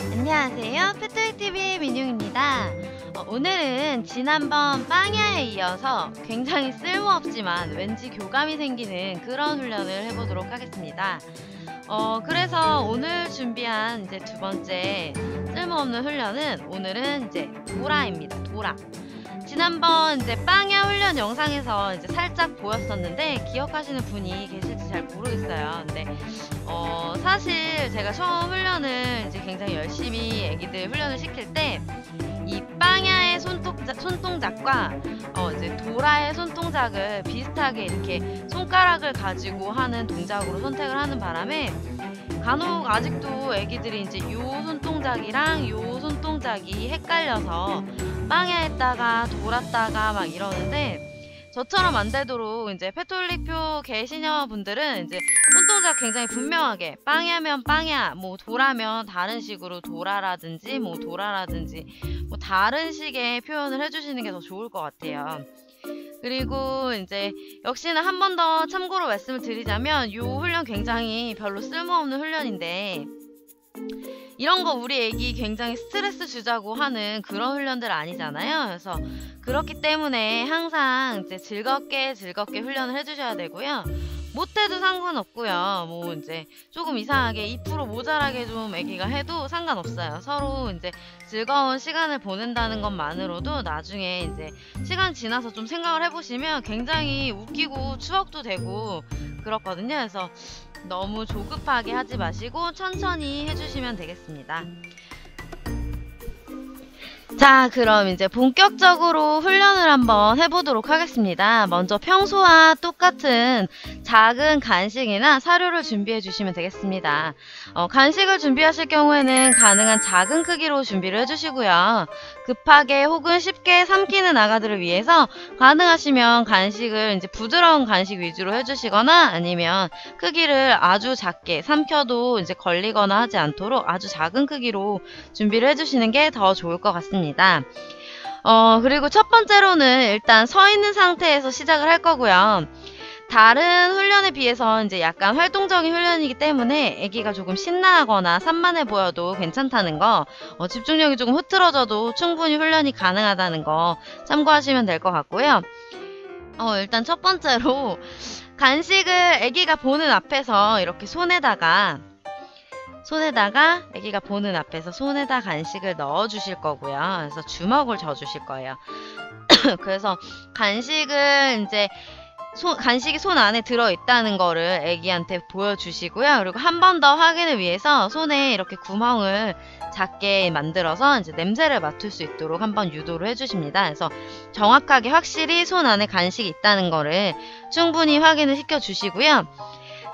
안녕하세요. 페트릭TV의 민용입니다. 어, 오늘은 지난번 빵야에 이어서 굉장히 쓸모없지만 왠지 교감이 생기는 그런 훈련을 해보도록 하겠습니다. 어, 그래서 오늘 준비한 이제 두 번째 쓸모없는 훈련은 오늘은 이제 도라입니다. 도라. 지난번 이제 빵야 훈련 영상에서 이제 살짝 보였었는데 기억하시는 분이 계실지 잘 모르겠어요. 근데 어, 사실 제가 처음 훈련을 굉장히 열심히 애기들 훈련을 시킬 때 이 빵야의 손동작, 손동작과 어, 이제 도라의 손동작을 비슷하게 이렇게 손가락을 가지고 하는 동작으로 선택을 하는 바람에 간혹 아직도 애기들이 이제 요 손동작이랑 요 손동작이 헷갈려서 빵야 했다가 돌았다가 막 이러는데 저처럼 안 되도록 이제 페톨릭표 계시녀 분들은 이제 손동작 굉장히 분명하게 빵야면 빵야 뭐 돌아면 다른 식으로 돌아라든지 뭐 돌아라든지 뭐 다른 식의 표현을 해주시는 게 더 좋을 것 같아요. 그리고 이제 역시나 한 번 더 참고로 말씀을 드리자면 이 훈련 굉장히 별로 쓸모없는 훈련인데 이런 거 우리 애기 굉장히 스트레스 주자고 하는 그런 훈련들 아니잖아요. 그래서 그렇기 때문에 항상 이제 즐겁게 즐겁게 훈련을 해주셔야 되고요. 못해도 상관없고요. 뭐 이제 조금 이상하게 2% 모자라게 좀 애기가 해도 상관없어요. 서로 이제 즐거운 시간을 보낸다는 것만으로도 나중에 이제 시간 지나서 좀 생각을 해보시면 굉장히 웃기고 추억도 되고 그렇거든요. 그래서 너무 조급하게 하지 마시고 천천히 해주시면 되겠습니다. 자, 그럼 이제 본격적으로 훈련을 한번 해보도록 하겠습니다. 먼저 평소와 똑같은 작은 간식이나 사료를 준비해 주시면 되겠습니다. 어, 간식을 준비하실 경우에는 가능한 작은 크기로 준비를 해주시고요. 급하게 혹은 쉽게 삼키는 아가들을 위해서 가능하시면 간식을 이제 부드러운 간식 위주로 해주시거나 아니면 크기를 아주 작게 삼켜도 이제 걸리거나 하지 않도록 아주 작은 크기로 준비를 해주시는 게 더 좋을 것 같습니다. 어, 그리고 첫 번째로는 일단 서 있는 상태에서 시작을 할 거고요. 다른 훈련에 비해서 이제 약간 활동적인 훈련이기 때문에 아기가 조금 신나하거나 산만해 보여도 괜찮다는 거, 어, 집중력이 조금 흐트러져도 충분히 훈련이 가능하다는 거 참고하시면 될 것 같고요. 어, 일단 첫 번째로 간식을 아기가 보는 앞에서 이렇게 손에다가 손에다가 아기가 보는 앞에서 손에다 간식을 넣어 주실 거고요. 그래서 주먹을 져 주실 거예요. 그래서 간식을 이제 손, 간식이 손 안에 들어 있다는 거를 아기한테 보여주시고요. 그리고 한 번 더 확인을 위해서 손에 이렇게 구멍을 작게 만들어서 이제 냄새를 맡을 수 있도록 한번 유도를 해주십니다. 그래서 정확하게 확실히 손 안에 간식이 있다는 거를 충분히 확인을 시켜 주시고요.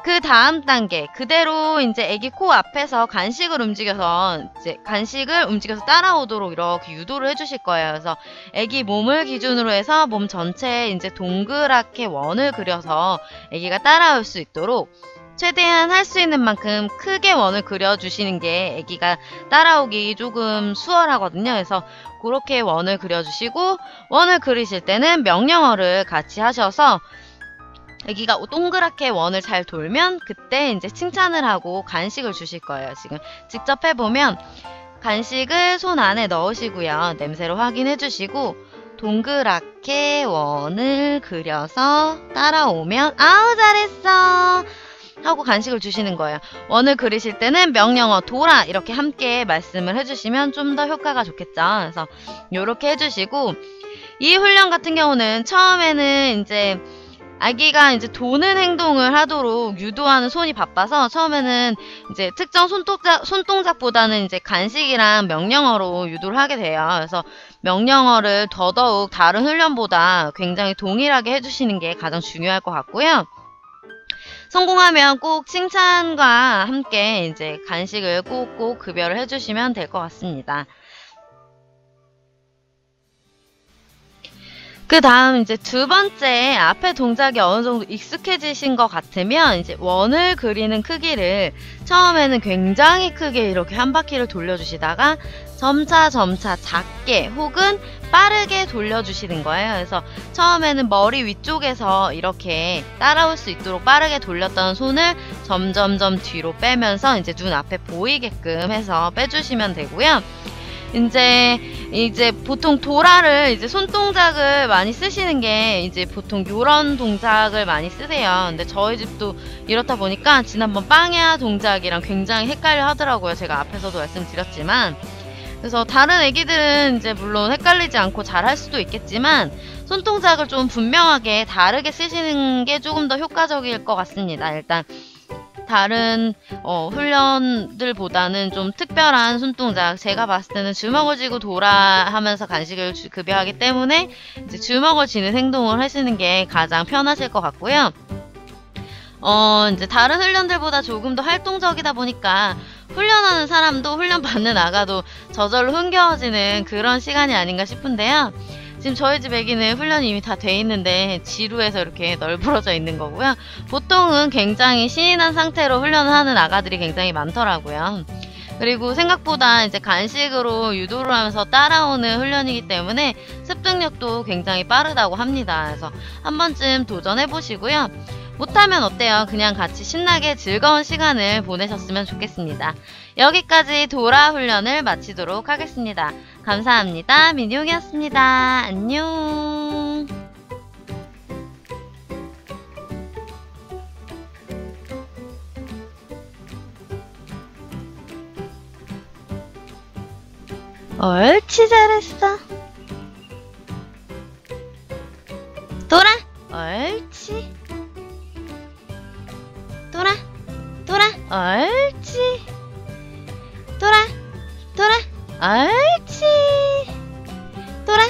그 다음 단계 그대로 이제 아기 코 앞에서 간식을 움직여서 이제 간식을 움직여서 따라오도록 이렇게 유도를 해주실 거예요. 그래서 아기 몸을 기준으로 해서 몸 전체에 이제 동그랗게 원을 그려서 아기가 따라올 수 있도록 최대한 할 수 있는 만큼 크게 원을 그려주시는 게 아기가 따라오기 조금 수월하거든요. 그래서 그렇게 원을 그려주시고 원을 그리실 때는 명령어를 같이 하셔서 아기가 동그랗게 원을 잘 돌면 그때 이제 칭찬을 하고 간식을 주실 거예요. 지금 직접 해보면 간식을 손 안에 넣으시고요. 냄새로 확인해 주시고 동그랗게 원을 그려서 따라오면 아우 잘했어 하고 간식을 주시는 거예요. 원을 그리실 때는 명령어 돌아 이렇게 함께 말씀을 해주시면 좀 더 효과가 좋겠죠. 그래서 이렇게 해주시고 이 훈련 같은 경우는 처음에는 이제 아기가 이제 도는 행동을 하도록 유도하는 손이 바빠서 처음에는 이제 특정 손동작, 손동작보다는 이제 간식이랑 명령어로 유도를 하게 돼요. 그래서 명령어를 더더욱 다른 훈련보다 굉장히 동일하게 해주시는 게 가장 중요할 것 같고요. 성공하면 꼭 칭찬과 함께 이제 간식을 꼭꼭 급여를 해주시면 될 것 같습니다. 그 다음 이제 두 번째 앞에 동작이 어느 정도 익숙해지신 것 같으면 이제 원을 그리는 크기를 처음에는 굉장히 크게 이렇게 한 바퀴를 돌려주시다가 점차 점차 작게 혹은 빠르게 돌려주시는 거예요. 그래서 처음에는 머리 위쪽에서 이렇게 따라올 수 있도록 빠르게 돌렸던 손을 점점점 뒤로 빼면서 이제 눈 앞에 보이게끔 해서 빼주시면 되고요. 이제 이제 보통 도라를 이제 손동작을 많이 쓰시는 게 이제 보통 요런 동작을 많이 쓰세요. 근데 저희 집도 이렇다 보니까 지난번 빵야 동작이랑 굉장히 헷갈려 하더라고요. 제가 앞에서도 말씀드렸지만 그래서 다른 애기들은 이제 물론 헷갈리지 않고 잘 할 수도 있겠지만 손동작을 좀 분명하게 다르게 쓰시는 게 조금 더 효과적일 것 같습니다. 일단 다른 어, 훈련들보다는 좀 특별한 손동작 제가 봤을 때는 주먹을 쥐고 돌아 하면서 간식을 주, 급여하기 때문에 주먹을 쥐는 행동을 하시는 게 가장 편하실 것 같고요. 어, 이제 다른 훈련들보다 조금 더 활동적이다 보니까 훈련하는 사람도 훈련 받는 아가도 저절로 흥겨워지는 그런 시간이 아닌가 싶은데요. 지금 저희 집 애기는 훈련이 이미 다 돼 있는데 지루해서 이렇게 널브러져 있는 거고요. 보통은 굉장히 난 상태로 훈련을 하는 아가들이 굉장히 많더라고요. 그리고 생각보다 이제 간식으로 유도를 하면서 따라오는 훈련이기 때문에 습득력도 굉장히 빠르다고 합니다. 그래서 한 번쯤 도전해 보시고요. 못하면 어때요? 그냥 같이 신나게 즐거운 시간을 보내셨으면 좋겠습니다. 여기까지 도라 훈련을 마치도록 하겠습니다. 감사합니다. 민용이었습니다. 안녕. 옳지 잘했어. 도라 옳지. 옳지. 도라 도라 옳지. 도라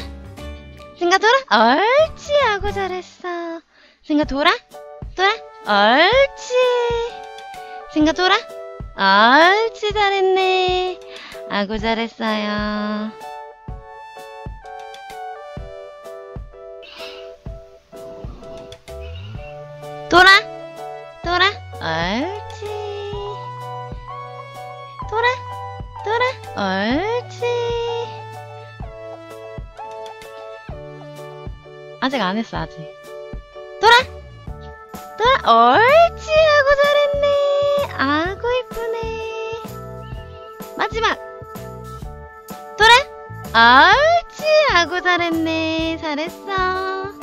생가 도라 옳지 하고 잘했어. 생가 도라 도라 옳지. 생가 도라 옳지 잘했네. 아구 잘했어요. 도라 아직 안 했어 아직. 도라 도라 옳지 하고 잘했네. 아구 이쁘네. 마지막 도라 옳지 하고 잘했네. 잘했어.